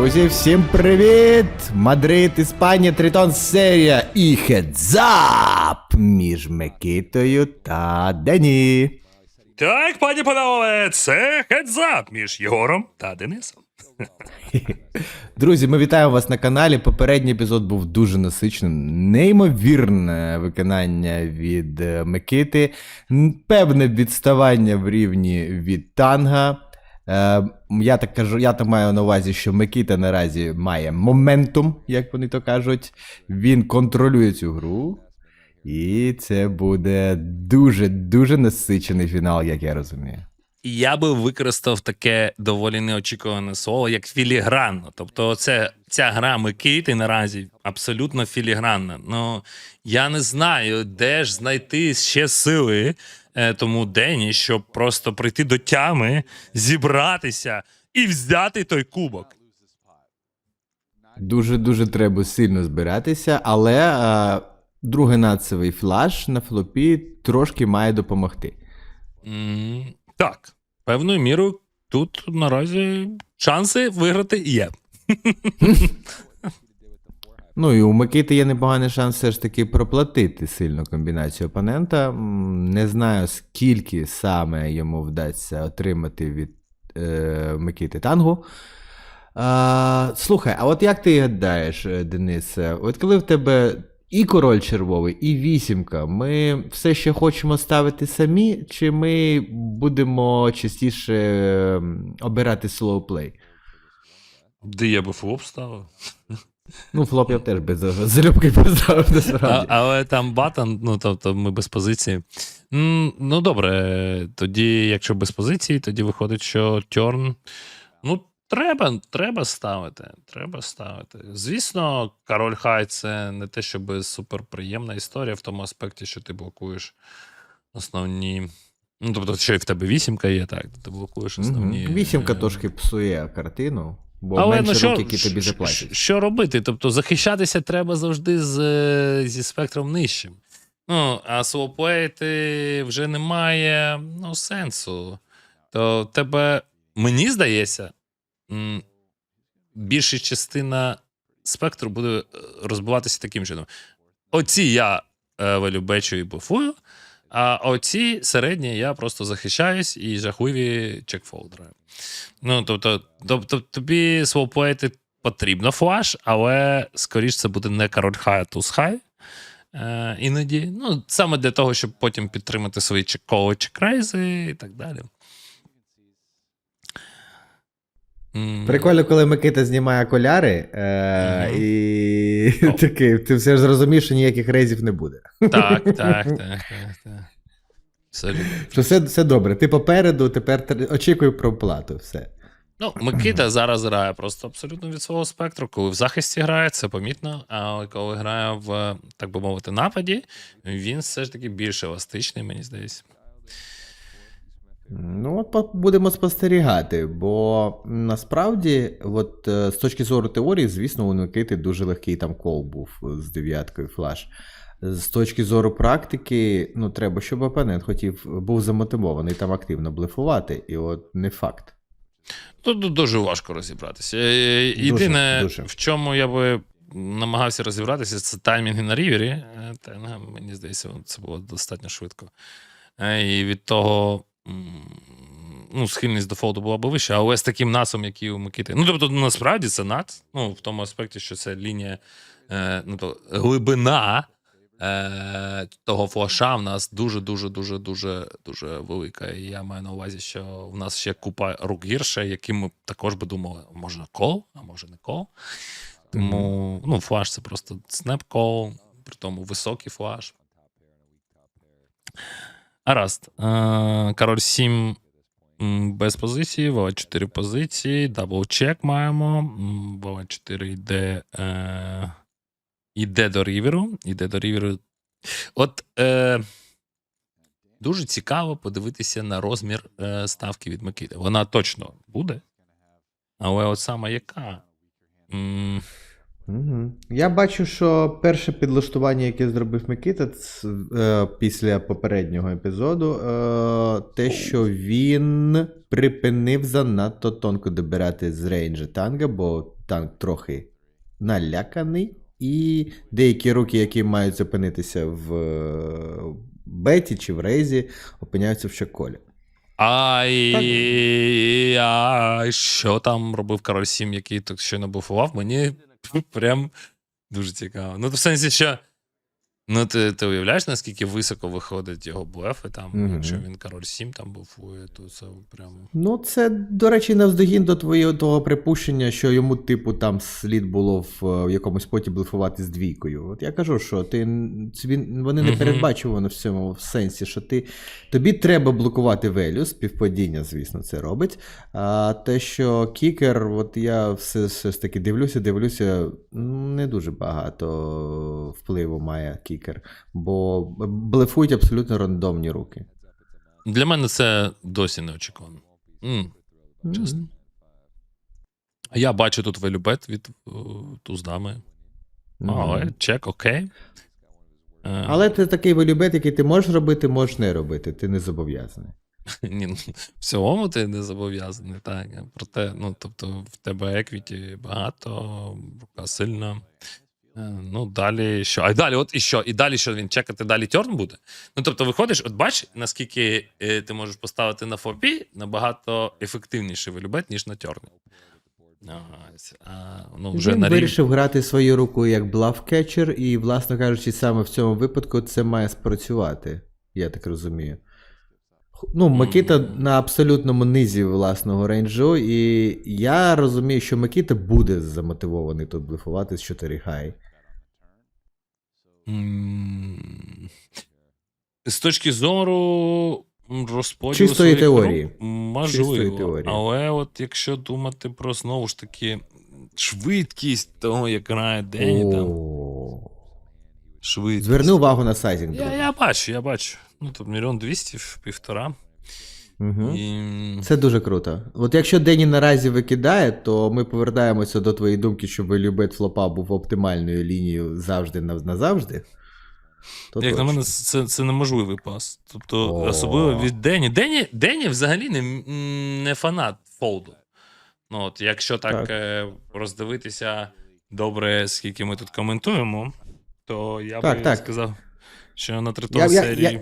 Друзі, всім привіт! Мадрид, Іспанія, Тритон серія і хедзап між Микитою та Дені. Так, пані панове, це хедзап між Єгором та Денисом. Друзі, ми вітаємо вас на каналі. Попередній епізод був дуже насиченим. Неймовірне виконання від е, Микити, певне відставання в рівні від танга. Е, я так кажу, я так маю на увазі, що Микита наразі має моментум, як вони то кажуть. Він контролює цю гру. І це буде дуже-дуже насичений фінал, як я розумію. Я би використав таке доволі неочікуване слово, як філігранно. Тобто, це ця гра Микити наразі абсолютно філігранна. Ну я не знаю, де ж знайти ще сили тому Дені, щоб просто прийти до тями, зібратися і взяти той кубок. Дуже дуже треба сильно збиратися, але е, другий нацевий флаш на флопі трошки має допомогти. М, Так, певною мірою тут наразі шанси виграти є. Ну і у Микити є непоганий шанс все ж таки проплатити сильно комбінацію опонента. Не знаю, скільки саме йому вдасться отримати від е, Микити Тангу. А, слухай, а от як ти гадаєш, е, Денисе, от коли в тебе і король червовий, і вісімка, ми все ще хочемо ставити самі, чи ми будемо частіше обирати слоуплей? Де я би флоп ставив? Ну, флоп я б теж без залюбки поставив А, насправді. але там батон, ну тобто ми без позиції. М, Ну добре, тоді, якщо без позиції, тоді виходить, що Тьорн. Ну, треба, треба ставити. Треба ставити. Звісно, король Хай це не те, щоб суперприємна історія в тому аспекті, що ти блокуєш основні. Ну, тобто, що і в тебе вісімка є, так, ти блокуєш основні. Вісімка е, трошки псує картину, бо але менше ну, що, рук, які тобі заплатять. Що робити? Тобто захищатися треба завжди з, е, зі спектром нижчим. Ну, а своплеїти вже немає ну, сенсу. То тебе, мені здається, більша частина спектру буде е, розбиватися таким чином. Оці я е, велюбечу і буфую, а оці середні я просто захищаюсь і жахливі чекфолдери. Ну, тобто, тобто тобі свопоети потрібно флаш, але скоріш це буде не король хай, а туз хай. Е, іноді. Ну, саме для того, щоб потім підтримати свої чекові чекрейзи і так далі. М, Прикольно, коли Микита знімає окуляри, е, Мгм. і О. такий, ти все ж зрозумієш, що ніяких рейзів не буде. Так, так, так, так, так. Абсолютно. Що все, все добре. Ти попереду, тепер очікуй про оплату. Все. Ну, Микита зараз грає просто абсолютно від свого спектру. Коли в захисті грає, це помітно. А коли грає в, так би мовити, нападі, він все ж таки більш еластичний, мені здається. Ну, от будемо спостерігати, бо насправді, от е, з точки зору теорії, звісно, у Микити дуже легкий там кол був з дев'яткою флаш. З точки зору практики, ну треба, щоб опонент хотів, був замотивований там активно блефувати, і от не факт. Тут дуже важко розібратися. Е, Єдине, дуже. в чому я би намагався розібратися, це таймінги на рівері. Е, Та, мені здається, це було достатньо швидко. Е, І від того. Ну, схильність до фолду була б вища, але з таким насом, який у Микити. Ну, тобто, насправді це над, ну, в тому аспекті, що це лінія, е, ну, то, глибина е, того флаша в нас дуже, дуже, дуже, дуже, велика. І я маю на увазі, що в нас ще купа рук гірше, яким ми також би думали, може кол, а може не кол. Тому ну, флаш це просто снеп кол, при тому високий флаш. Гаразд. Е, Король 7 без позиції, Вова 4 позиції, даблчек маємо. Вова 4 йде, е, йде до ріверу. Йде до ріверу. От е, дуже цікаво подивитися на розмір е, ставки від Микити. Вона точно буде. Але от саме яка? М, Угу. Я бачу, що перше підлаштування, яке зробив Микита ц- е, після попереднього епізоду, е, те, що він припинив занадто тонко добирати з рейнджа танка, бо танк трохи наляканий, і деякі руки, які мають зупинитися в е, беті чи в рейзі, опиняються в шаколі. Ай, ай, що там робив Король 7, який так щойно буфував, мені прям дуже цікаво. Ну, в сенсі, що. Ну, ти, ти уявляєш, наскільки високо виходить його блефи там, Мгм. якщо він король 7 там буфує, то це прям. Ну, це, до речі, навздогін до твоєго того припущення, що йому, типу, там слід було в, в якомусь поті блефувати з двійкою. От я кажу, що ти він, вони не Мгм. передбачувані в цьому сенсі, що ти тобі треба блокувати велю, співпадіння, звісно, це робить. А те, що кікер, от я все, все ж таки дивлюся, дивлюся, не дуже багато впливу має кікер, бо блефують абсолютно рандомні руки. Для мене це досі неочікувано. М. Чесно. Мгм. А Я бачу тут велюбет від е, туздами. Але чек, окей. Е, Але це такий волюбет, який ти можеш робити, можеш не робити. Ти не зобов'язаний. Ні, ну, в цілому ти не зобов'язаний, так. Проте, ну, тобто, в тебе еквіті багато, рука сильна. Е, Ну, далі що? А далі, от і що? І далі що він чекати далі тьорн буде? Ну, тобто, виходиш, от бач, наскільки е, ти можеш поставити на форпі набагато ефективніший вилюбет, ніж на тьорні. Ага, а, ну, вже Він на рівні. вирішив грати свою руку як блафкетчер, і, власно кажучи, саме в цьому випадку це має спрацювати, я так розумію. Ну, Микита Мгм. на абсолютному низі власного рейнджу, і я розумію, що Микита буде замотивований тут блефувати з 4 хай. З точки зору розподілу Чистої теорії. можливо. Чистої теорії. Але от якщо думати про знову ж таки швидкість того, як грає Дені, там. Швидкість. Зверни увагу на сайзінг. Я, я бачу, я бачу. Ну тут мільйон двісті, півтора. Угу. І... Це дуже круто. От якщо Дені наразі викидає, то ми повертаємося до твоєї думки, щоб любит флопа був оптимальною лінією завжди назавжди. То Як на мене, це, це неможливий пас. Тобто, О. особливо від Дені. Дені, Дені взагалі не, не фанат фолду. Ну, от, якщо так, Так. е, роздивитися добре, скільки ми тут коментуємо, то я Так, би так. сказав, що на третій серії. я, я,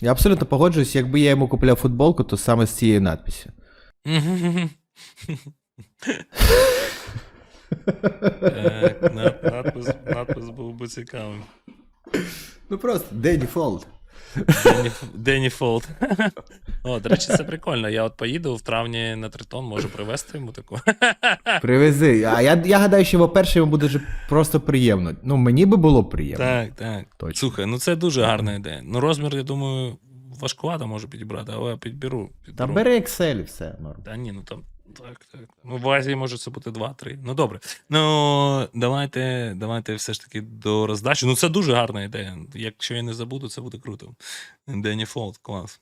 я абсолютно погоджуюсь, якби я йому купляв футболку, то саме з цією надписю. Надпис, був би цікавий. Ну просто Дені Фолд. Дені, Фолд. О, до речі, це прикольно. Я от поїду в травні на тритон, можу привезти йому таку. Привези. А я, я гадаю, що, по-перше, йому буде просто приємно. Ну, мені би було приємно. Так, так. Точно. Слухай, ну це дуже гарна ідея. Ну, розмір, я думаю, важкувато можу підібрати, але я підберу. Та підберу. бери Excel і все. Норм. Та ні, ну там. Так, так. Ну, в Азії може це бути 2-3. Ну добре. Ну, давайте, давайте все ж таки до роздачі. Ну, це дуже гарна ідея. Якщо я не забуду, це буде круто. Дені Фолд, клас.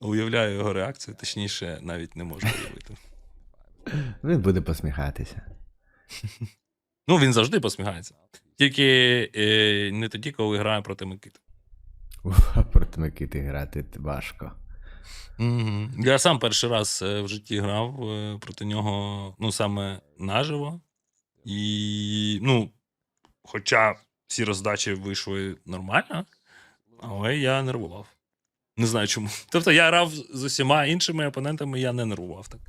Уявляю його реакцію, точніше, навіть не можу уявити. Він буде посміхатися. Ну, він завжди посміхається. Тільки е, не тоді, коли грає проти Микити. Проти Микити грати важко. Угу. Я сам перший раз е, в житті грав е, проти нього, ну, саме наживо. І, ну, хоча всі роздачі вийшли нормально, але я нервував. Не знаю чому. Тобто я грав з усіма іншими опонентами, я не нервував так.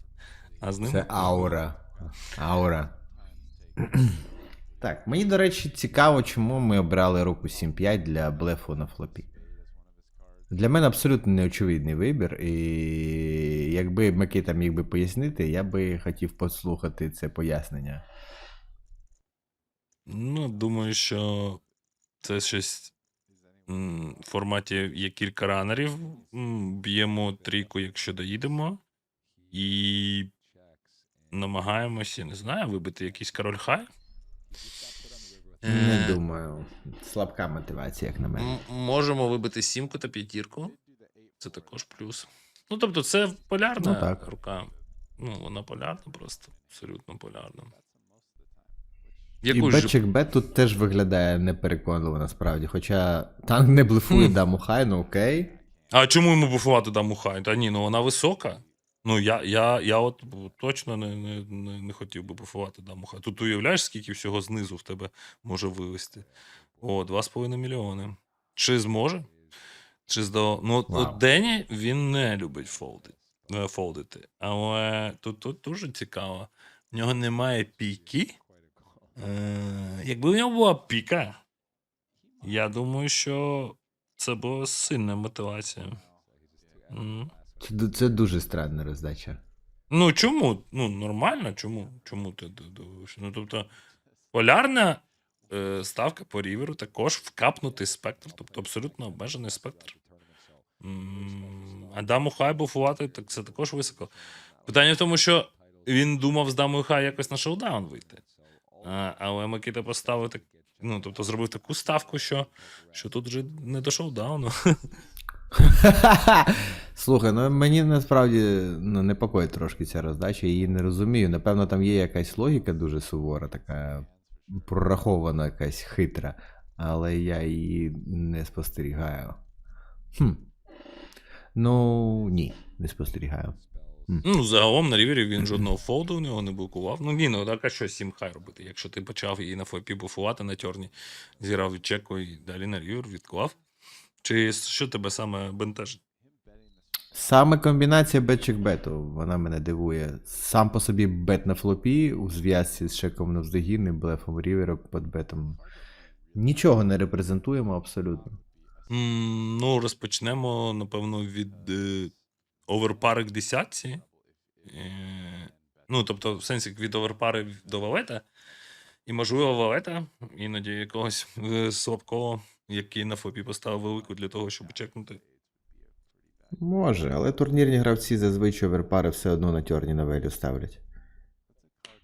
А з ним. Це аура. Аура. Так, мені, до речі, цікаво, чому ми обрали руку 7-5 для блефу на флопі. Для мене абсолютно неочевидний вибір, і якби Микита міг би пояснити, я би хотів послухати це пояснення. Ну, думаю, що це щось в форматі є кілька ранерів. Б'ємо трійку, якщо доїдемо. І намагаємося, не знаю, вибити якийсь король хай. Не Е, думаю. Слабка мотивація, як на мене. Можемо вибити сімку та п'ятірку. Це також плюс. Ну, тобто, це полярна Ну, так. рука. Ну, вона полярна просто, абсолютно полярна. Яку ж бетчик бет тут теж виглядає непереконливо насправді. Хоча танк не блефує Хм. даму хай, ну окей. А чому йому буфувати даму хай? Та ні, ну вона висока. Ну, я, я, я от точно не, не, не, не хотів би буфувати даму хай. Тут уявляєш, скільки всього знизу в тебе може вивести? О, 2,5 мільйони. Чи зможе? Чи здав... Ну, от, от Дені він не любить фолдити, е, фолдити. Але тут, тут дуже цікаво. В нього немає піки. Е, якби в нього була піка, я думаю, що це була сильна мотивація. М. Це, це дуже странна роздача. Ну чому? Ну, нормально, чому? Чому ти Ну, тобто, полярна е, ставка по ріверу також вкапнутий спектр, тобто абсолютно обмежений спектр. А даму хай буфувати, так це також високо. Питання в тому, що він думав з дамою хай якось на шоудаун вийти. Але Микита поставив так, ну, тобто зробив таку ставку, що, що тут вже не до шоудауну. Слухай, ну мені насправді ну, непокоїть трошки ця роздача, її не розумію. Напевно, там є якась логіка дуже сувора, така прорахована, якась хитра, але я її не спостерігаю. Хм. Ну, ні, не спостерігаю. Ну, загалом на рівері він жодного фолду у нього не блокував. Ну ні, ну так а що сім хай робити? Якщо ти почав її на флопі буфувати на тьорні, зіграв від чеку і далі на рівер відклав. Чи що тебе саме бентежить? Саме комбінація бет бету вона мене дивує. Сам по собі бет на флопі у зв'язці з чеком навздогін і блефом рівера під бетом. Нічого не репрезентуємо абсолютно. М, ну, розпочнемо, напевно, від е, оверпари к десятці. Е, ну, тобто, в сенсі від оверпари до валета. І, можливо, валета, іноді якогось е, слабкого, який на флопі поставив велику для того, щоб чекнути. Може, але турнірні гравці зазвичай оверпари все одно на тьорні на велю ставлять.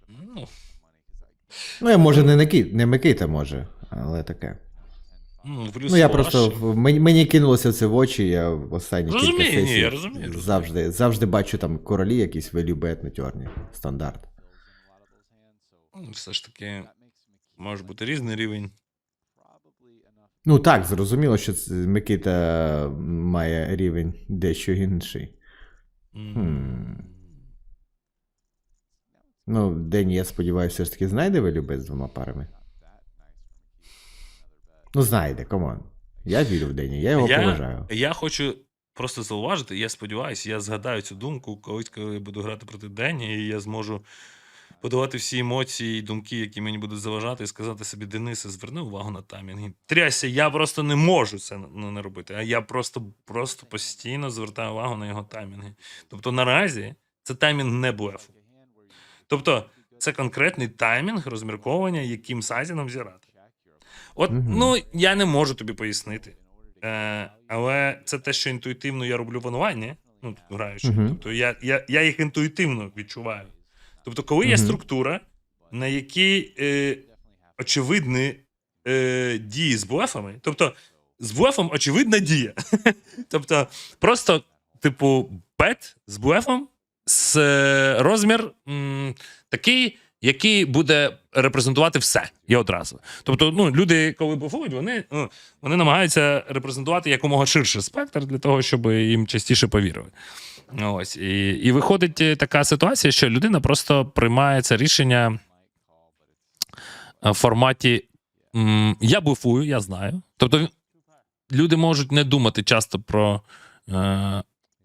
Ну, Ну, я може не Никит, не Микита може, але таке. ну, плюс Ну, я просто в- мені, мені кинулося це в очі, я в останні Розумію, кілька ні, сесій я розумію, розумію. завжди, завжди бачу там королі якісь велю бет на тьорні. Стандарт. Ну, Все ж таки, може бути різний рівень. Ну так, зрозуміло, що Микита має рівень дещо інший. Хм. Ну, Дені, я сподіваюся, все ж таки знайде бет з двома парами. Ну, знайде, комон. Я вірю в Дені, я його поважаю. Я хочу просто зауважити, я сподіваюся, я згадаю цю думку, колись, коли я буду грати проти Дені, і я зможу подавати всі емоції і думки, які мені будуть заважати, і сказати собі, Денисе, зверни увагу на таймінги. Трясся, я просто не можу це не, робити. А я просто, просто постійно звертаю увагу на його таймінги. Тобто наразі це таймінг не блефу. Тобто, це конкретний таймінг розмірковування, яким сайзіном зіграти. От, ну, я не можу тобі пояснити. Е, але це те, що інтуїтивно я роблю панування, ну, граючи. Мгм. Тобто я, я, я їх інтуїтивно відчуваю. Тобто, коли є структура, на якій е, очевидні е, дії з блефами, тобто з блефом очевидна дія. тобто, просто, типу, бет з блефом з е, розмір м, такий, який буде репрезентувати все і одразу. Тобто, ну, люди, коли буфують, вони, ну, вони намагаються репрезентувати якомога ширший спектр для того, щоб їм частіше повірили. Ось. І, і виходить е, така ситуація, що людина просто приймає це рішення е, в форматі я буфую, я знаю. Тобто люди можуть не думати часто про. Е,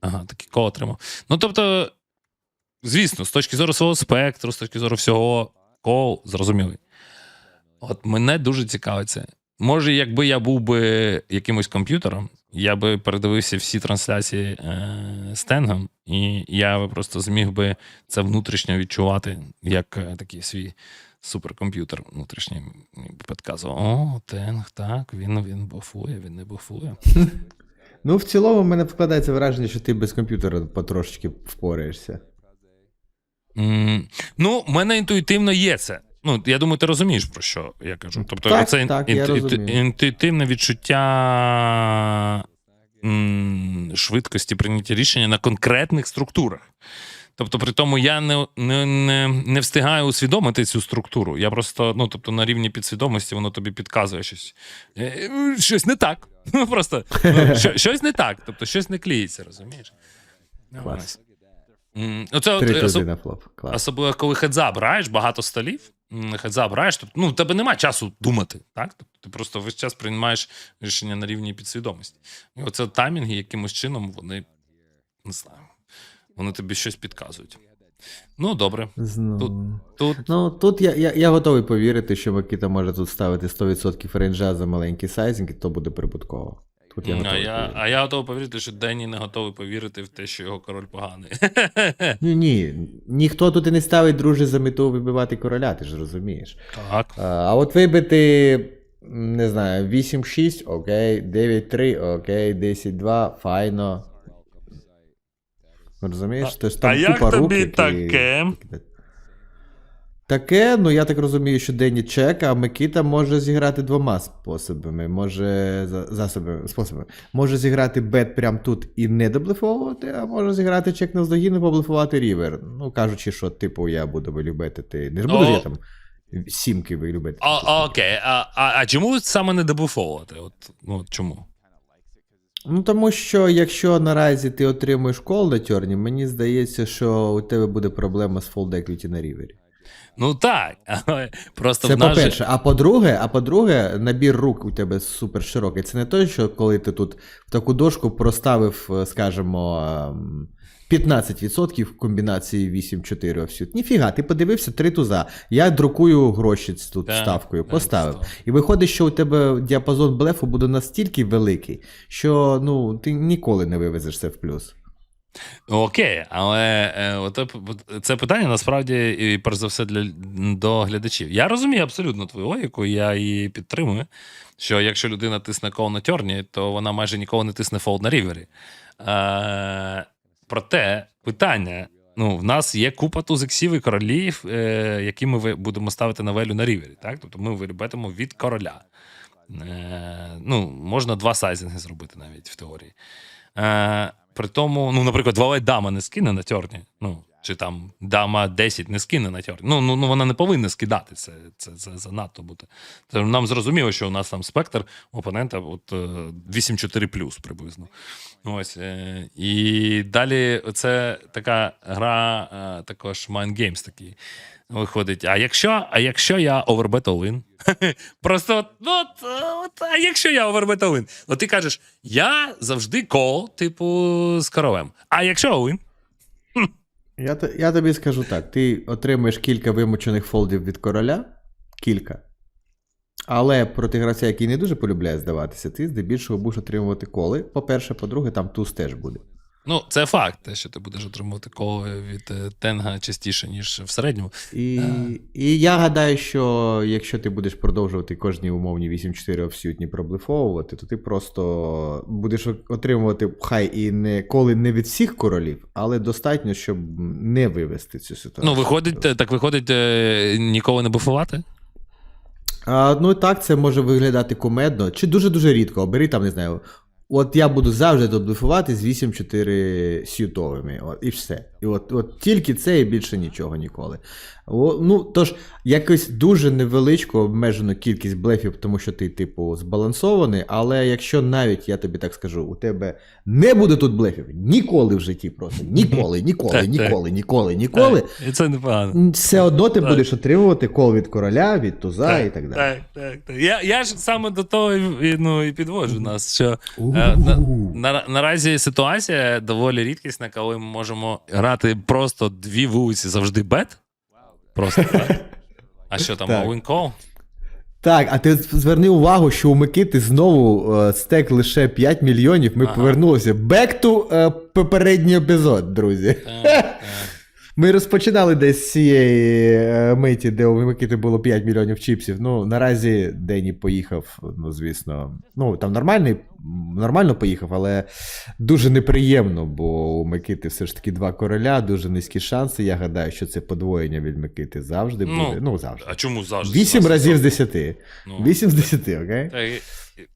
ага, такий кол отримав. Ну, тобто, звісно, з точки зору свого спектру, з точки зору всього, кол зрозумілий. От мене дуже цікавить це. Може, якби я був би якимось комп'ютером, я би передивився всі трансляції е, з Тенгом, і я би просто зміг би це внутрішньо відчувати, як е, такий свій суперкомп'ютер внутрішній підказував: о, Тенг, так, він, він буфує, він не буфує. Ну, в цілому, в мене складається враження, що ти без комп'ютера потрошечки впораєшся. М, Ну, в мене інтуїтивно є це. Ну, я думаю, ти розумієш, про що я кажу. Тобто, Так, це так, я розумію. інтуїтивне відчуття м, швидкості прийняття рішення на конкретних структурах. Тобто, при тому я не, не, не, не встигаю усвідомити цю структуру. Я просто, ну тобто, на рівні підсвідомості воно тобі підказує щось. Е, Щось не так. Ну, Просто ну, що, щось не так. Тобто щось не клеїться, розумієш? Клас. Оце от, особ-. Особливо, коли хедзап граєш, багато столів. Хедзап тобто, ну, в тебе немає часу думати, так? Тобто, ти просто весь час приймаєш рішення на рівні підсвідомості. І оце таймінги якимось чином вони не знаю. Вони тобі щось підказують. Ну, добре. Знову. Тут Ну, тут я, я, я готовий повірити, що Микита може тут ставити 100% рейнджа за маленький сайзинг, і то буде прибутково. Тут я а я, а я готовий повірити, що Денні не готовий повірити в те, що його король поганий. Ні, ні. Ніхто тут і не ставить, друже, за мету вибивати короля, ти ж розумієш. Так. А, а от вибити, не знаю, 8-6, окей, 9-3, окей, 10-2, файно. Розумієш? Тож там а як купа рук, тобі які- таке? Таке, ну я так розумію, що Денні чек, а Микита може зіграти двома способами. Може за- засобами, способами. Може зіграти бет прямо тут і не доблефовувати, а може зіграти чек на здогін і поблефувати рівер. Ну, кажучи, що, типу, я буду вилюбити ти. Не ж буду ж я там сімки вилюбити. А, окей, а, а, а чому саме не дебуфовувати? От, ну, чому? Ну, тому що якщо наразі ти отримуєш кол на тьорні, мені здається, що у тебе буде проблема з фолд equity на рівері. Ну так, але просто Це в нас по-перше. А по-друге, а по-друге, набір рук у тебе супер широкий. Це не той, що коли ти тут в таку дошку проставив, е, скажімо, ем, 15% комбінації 8-4 всю. Ніфіга, ти подивився три туза. Я друкую гроші тут Так, ставкою, поставив. став. І виходить, що у тебе діапазон блефу буде настільки великий, що ну, ти ніколи не вивезеш це в плюс. Окей, але е, оте, це питання насправді і перш за все для до глядачів. Я розумію абсолютно твою логіку, я її підтримую. Що якщо людина тисне кол на тьорні, то вона майже ніколи не тисне фолд на рівері. Е, проте питання: ну, в нас є купа тузиксів і королів, е, які ми будемо ставити на велю на рівері. Так? Тобто ми вилюбетимо від короля. Е, ну, можна два сайзинги зробити навіть в теорії. Е, при тому, ну, наприклад, валет дама не скине на тьорні. Ну, чи там дама 10 не скине на тьорні. Ну, ну, ну вона не повинна скидати. Це, це, це занадто буде. Це нам зрозуміло, що у нас там спектр опонента от, е, 8-4 плюс приблизно. Ось. Е, і далі це така гра, е, також Mind Games такий. Виходить, а якщо, а якщо я овербет all-in? Просто от, ну, от, от, а якщо я овербет all-in? От ти кажеш, я завжди кол, типу, з королем. А якщо all-in? Я, я тобі скажу так: ти отримуєш кілька вимучених фолдів від короля, кілька. Але проти гравця, який не дуже полюбляє здаватися, ти здебільшого будеш отримувати коли. По-перше, по-друге, там туз теж буде. Ну, це факт, те, що ти будеш отримувати кол від е, Тенга частіше, ніж в середньому. І, Е. і я гадаю, що якщо ти будеш продовжувати кожні умовні 8-4 офсютні проблефовувати, то ти просто будеш отримувати хай і не коли не від всіх королів, але достатньо, щоб не вивести цю ситуацію. Ну, виходить, е, так виходить, ніколи не буфувати? А, ну так, це може виглядати кумедно, чи дуже-дуже рідко. Бери там, не знаю. От я буду завжди тут блефувати з 8-4 сютовими. От, і все. І от, от тільки це і більше нічого ніколи. О, ну, тож, якось дуже невеличку обмежену кількість блефів, тому що ти, типу, збалансований, але якщо навіть, я тобі так скажу, у тебе не буде тут блефів ніколи в житті просто. Ніколи, ніколи, ніколи, ніколи, ніколи. І це непогано. Все одно ти будеш отримувати кол від короля, від туза і так далі. Так, так, так. Я, я ж саме до того ну, і підводжу нас, що е, на, наразі ситуація доволі рідкісна, коли ми можемо грати просто дві вулиці завжди бет. Просто так. А що там, Так. call? Так, а ти зверни увагу, що у Микити знову е, стек лише 5 мільйонів. Ми Ага. повернулися. Back to е, попередній епізод, друзі. Так, так. Ми розпочинали десь з цієї е, миті, де у Микити було 5 мільйонів чіпсів. Ну, наразі Дені поїхав, ну, звісно. Ну, там нормальний, нормально поїхав, але дуже неприємно, бо у Микити все ж таки два короля, дуже низькі шанси. Я гадаю, що це подвоєння від Микити завжди Ну, буде. Ну, завжди. А чому завжди? 8 Нас- разів з 10. Ну, з 10, окей?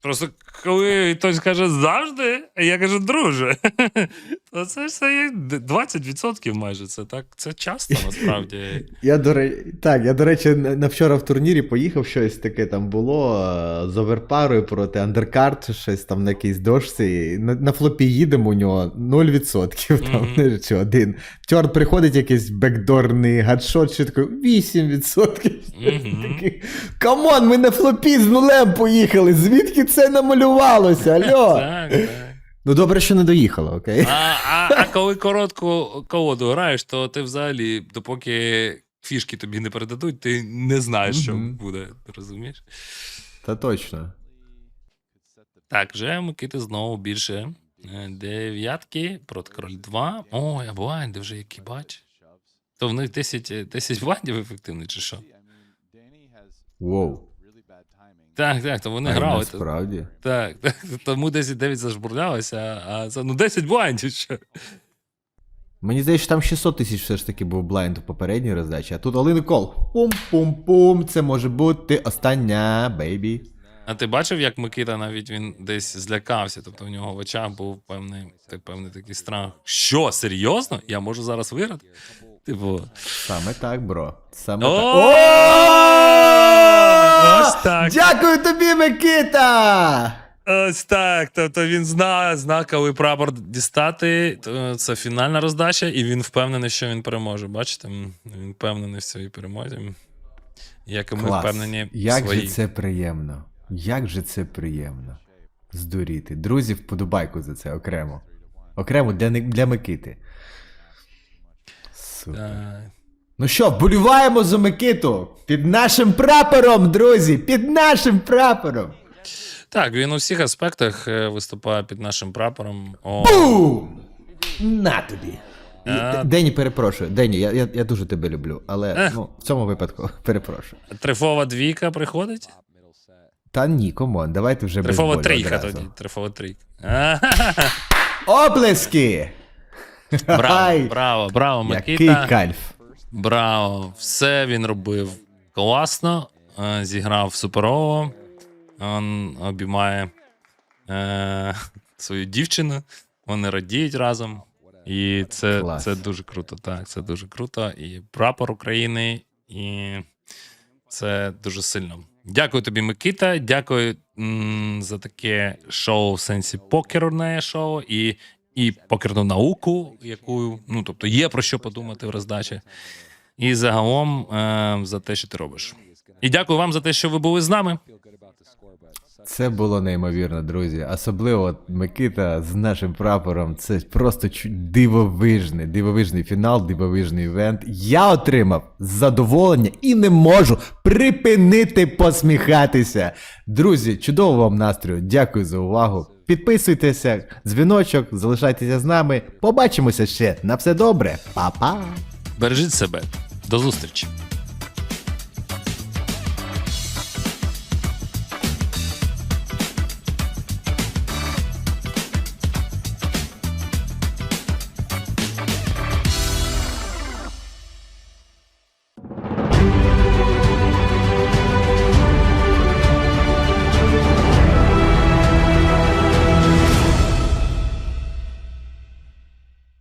Просто коли хтось каже завжди, а я кажу, друже, то це все є 20% майже. Це так, це часто насправді. Я до речі, так, я до речі, на вчора в турнірі поїхав, щось таке там було е, з оверпарою проти андеркарт, щось там на якійсь дошці. На, на флопі їдемо у нього 0%, там, не чи один. Чорт приходить якийсь бекдорний гадшот, що таке 8%. Мгм. Такий, Камон, ми на флопі з нулем поїхали. Звідки це намалювалося? Алло? Так, так. Ну добре, що не доїхало, окей? А, а, а коли коротку колоду граєш, то ти взагалі, допоки фішки тобі не передадуть, ти не знаєш, що Мгм. буде. Розумієш? Та точно. Так, вже Микити знову більше. Е, Дев'ятки проти король 2. Ой, а блайнди вже які бач. То в них 10, е, 10 блайндів ефективних, чи що? Воу. Так, так, то вони А, грали. Насправді. Так, так, тому 10-9 зажбурлялося, а це ну 10 блайндів ще. Мені здається, що там 600 тисяч все ж таки був блайнд у попередній роздачі, а тут Олин кол. Пум-пум-пум. Це може бути остання, бейбі. А ти бачив, як Микита навіть він десь злякався, тобто в нього в очах був певний, так, певний такий страх. Що, серйозно? Я можу зараз виграти? Типу. Саме так, бро. Саме так. Ось так. Дякую тобі, Микита! Ось так. Тобто він знає, знає, коли прапор дістати. Це фінальна роздача, і він впевнений, що він переможе. Бачите? Він впевнений в своїй перемозі. Як і ми Клас. впевнені Як своїй. же це приємно. Як же це приємно. Здуріти. Друзі, вподобайку за це окремо. Окремо для, для Микити. Супер. Так. Ну що, вболіваємо за Микиту! Під нашим прапором, друзі! Під нашим прапором! Так, він у всіх аспектах е, виступає під нашим прапором. О, Бум! На тобі! А. Дені, перепрошую. Дені, я, я, я дуже тебе люблю, але ну, в цьому випадку перепрошую. трифова двійка приходить? Та ні, комон, давайте вже без Трифова болю трійка одразу. тоді. Трифова трійка. Оплески! Браво, браво, браво, Який Микита. Браво. Все він робив класно. е, Зіграв суперово. Він обіймає е, свою дівчину. Вони радіють разом. І це, Клас. це дуже круто. Так, це дуже круто. І прапор України, і це дуже сильно. Дякую тобі, Микита. Дякую м, за таке шоу в сенсі покерне шоу і, і покерну науку, яку ну тобто є про що подумати в роздачі. І загалом е, за те, що ти робиш. І дякую вам за те, що ви були з нами. Це було неймовірно, друзі. Особливо от Микита з нашим прапором. Це просто дивовижний, дивовижний фінал, дивовижний івент. Я отримав задоволення і не можу припинити посміхатися. Друзі, чудового вам настрою. Дякую за увагу. Підписуйтеся, дзвіночок, залишайтеся з нами. Побачимося ще. На все добре. Па-па! Бережіть себе. До зустрічі.